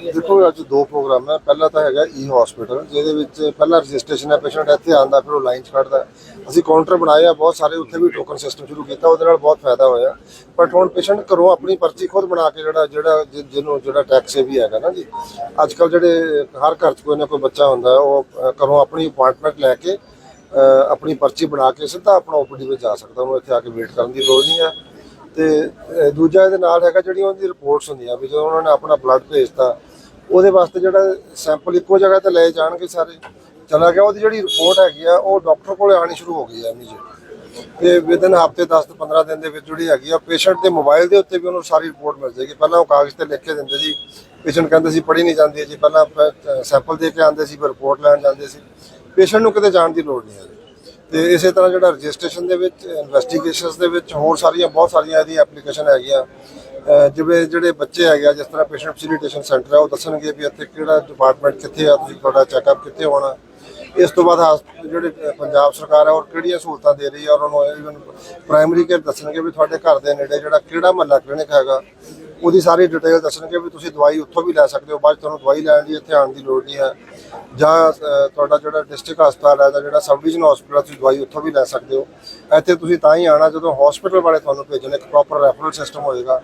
ਦੇਖੋ, ਅੱਜ ਦੋ ਪ੍ਰੋਗਰਾਮ ਹੈ। ਪਹਿਲਾ ਤਾਂ ਹੈਗਾ ਈ ਹਸਪੀਟਲ ਜਿਹਦੇ ਵਿੱਚ ਪਹਿਲਾਂ ਰਜਿਸਟ੍ਰੇਸ਼ਨ ਹੈ ਪੇਸ਼ੈਂਟ ਇੱਥੇ ਆਉਂਦਾ, ਫਿਰ ਉਹ ਲਾਈਨ 'ਚ ਖੜਦਾ ਅਸੀਂ ਕਾਊਂਟਰ ਬਣਾਏ ਆ, ਬਹੁਤ ਸਾਰੇ ਉੱਥੇ ਵੀ ਟੋਕਨ ਸਿਸਟਮ ਸ਼ੁਰੂ ਕੀਤਾ, ਉਹਦੇ ਨਾਲ ਬਹੁਤ ਫਾਇਦਾ ਹੋਇਆ। ਬਟ ਹੁਣ ਪੇਸ਼ੈਂਟ ਘਰੋਂ ਆਪਣੀ ਪਰਚੀ ਖੁਦ ਬਣਾ ਕੇ ਜਿਹੜਾ ਜਿਹੜਾ ਜਿ- ਜਿਹਨੂੰ, ਜਿਹੜਾ ਟੈਕਸ ਵੀ ਹੈਗਾ ਨਾ ਜੀ। ਅੱਜ ਕੱਲ ਜਿਹੜੇ ਹਰ ਘਰ 'ਚ ਕੋਈ ਨਾ ਕੋਈ ਬੱਚਾ ਹੁੰਦਾ ਉਹ ਘਰੋਂ ਆਪਣੀ ਅਪਾਇੰਟਮੈਂਟ ਲੈ ਕੇ ਆਪਣੀ ਪਰਚੀ ਬਣਾ ਕੇ ਸਿੱਧਾ ਆਪਣਾ ਓਪੀਡੀ ਵਿੱਚ ਜਾ ਸਕਦਾ, ਉਹਨੂੰ ਇੱਥੇ ਆ ਕੇ ਵੇਟ ਕਰਨ ਦੀ ਲੋੜ ਨਹੀਂ ਹੈ। ਤੇ ਅ, ਦੂਜਾ ਇਹਦੇ ਨਾਲ ਹੈਗਾ ਜਿਹੜੀਆਂ ਉਹਦੀ ਰਿਪੋਰਟਸ ਹੁੰਦੀਆਂ ਵੀ ਜਦੋਂ ਉਹਨਾਂ ਨੇ ਆਪਣਾ ਬਲੱਡ ਭੇਜਤਾ ਉਹਦੇ ਵਾਸਤੇ ਜਿਹੜਾ ਸੈਂਪਲ ਇੱਕੋ ਜਗ੍ਹਾ ਤੇ ਲਏ ਜਾਣਗੇ ਸਾਰੇ। ਚਲਾ ਗਿਆ ਉਹਦੀ ਜਿਹੜੀ ਰਿਪੋਰਟ ਹੈਗੀ ਆ ਉਹ ਡਾਕਟਰ ਕੋਲੇ ਆਣੀ ਸ਼ੁਰੂ ਹੋ ਗਈ ਹੈ ਇਮੀਡੀਏਟ ਤੇ ਵਿਦਨ ਹਫ਼ਤੇ 10 ਤੋਂ 15 ਦਿਨ ਦੇ ਵਿੱਚ ਜਿਹੜੀ ਹੈਗੀ ਆ ਪੇਸ਼ੈਂਟ ਦੇ ਮੋਬਾਈਲ ਦੇ ਉੱਤੇ ਵੀ ਉਹਨੂੰ ਸਾਰੀ ਰਿਪੋਰਟ ਮਿਲ ਜਾਏਗੀ। ਪਹਿਲਾਂ ਉਹ ਕਾਗਜ਼ ਤੇ ਲਿਖ ਕੇ ਦਿੰਦੇ ਸੀ ਪੇਸ਼ੈਂਟ ਕਹਿੰਦੇ ਸੀ ਪੜ੍ਹੀ ਨਹੀਂ ਜਾਂਦੀ ਜੀ। ਪਹਿਲਾਂ ਸੈਂਪਲ ਦੇ ਕੇ ਆਉਂਦੇ ਸੀ ਫਿਰ ਰਿਪੋਰਟ ਲੈਣ ਜਾਂਦੇ ਸੀ। ਪੇਸ਼ੈਂਟ ਨੂੰ ਕਿਤੇ ਜਾਣ ਦੀ ਲੋੜ ਨਹੀਂ ਹੈ ਤੇ ਇਸੇ ਤਰ੍ਹਾਂ ਜਿਹੜਾ ਰਜਿਸਟ੍ਰੇਸ਼ਨ ਦੇ ਵਿੱਚ ਇਨਵੈਸਟੀਗੇਸ਼ਨਸ ਦੇ ਵਿੱਚ ਹੋਰ ਸਾਰੀਆਂ, ਬਹੁਤ ਸਾਰੀਆਂ ਇਹਦੀ ਐਪਲੀਕੇਸ਼ਨ ਹੈਗੀਆਂ। ਜਿਵੇਂ ਜਿਹੜੇ ਬੱਚੇ ਹੈਗੇ ਆ, ਜਿਸ ਤਰ੍ਹਾਂ ਪੇਸ਼ੈਂਟ ਫੈਸਿਲਿਟੇਸ਼ਨ ਸੈਂਟਰ ਹੈ ਉਹ ਦੱਸਣਗੇ ਵੀ ਇੱਥੇ ਕਿਹੜਾ ਡਿਪਾਰਟਮੈਂਟ ਕਿੱਥੇ ਆ, ਤੁਸੀਂ ਤੁਹਾਡਾ ਚੈੱਕਅਪ ਕਿੱਥੇ ਹੋਣਾ। ਇਸ ਤੋਂ ਬਾਅਦ ਹਸਪ- ਜਿਹੜੇ ਪੰਜਾਬ ਸਰਕਾਰ ਹੈ ਔਰ ਕਿਹੜੀਆਂ ਸਹੂਲਤਾਂ ਦੇ ਰਹੀ ਹੈ ਔਰ ਉਹਨੂੰ ਇਵਨ ਪ੍ਰਾਇਮਰੀ ਕੇਅਰ ਦੱਸਣਗੇ ਵੀ ਤੁਹਾਡੇ ਘਰ ਦੇ ਨੇੜੇ ਜਿਹੜਾ ਕਿਹੜਾ ਮਹੱਲਾ ਕਲੀਨਿਕ ਹੈਗਾ ਉਹਦੀ ਸਾਰੀ ਡਿਟੇਲ ਦੱਸਣਗੇ ਵੀ ਤੁਸੀਂ ਦਵਾਈ ਉੱਥੋਂ ਵੀ ਲੈ ਸਕਦੇ ਹੋ, ਬਾਅਦ 'ਚ ਤੁਹਾਨੂੰ ਦਵਾਈ ਲੈਣ ਦੀ ਇੱਥੇ ਆਉਣ ਦੀ ਲੋੜ ਨਹੀਂ ਹੈ। ਜਾਂ ਤੁਹਾਡਾ ਜਿਹੜਾ ਡਿਸਟ੍ਰਿਕਟ ਹਸਪਤਾਲ ਹੈ ਜਾਂ ਜਿਹੜਾ ਸਬ ਡਿਵੀਜ਼ਨ ਹਸਪਤਾਲ ਤੁਸੀਂ ਦਵਾਈ ਉੱਥੋਂ ਵੀ ਲੈ ਸਕਦੇ ਹੋ। ਇੱਥੇ ਤੁਸੀਂ ਤਾਂ ਹੀ ਆਣਾ ਜਦੋਂ ਹਸਪੀਟਲ ਵਾਲੇ ਤੁਹਾਨੂੰ ਭੇਜਣ, ਇੱਕ ਪ੍ਰੋਪਰ ਰੈਫਰਲ ਸਿਸਟਮ ਹੋਏਗਾ।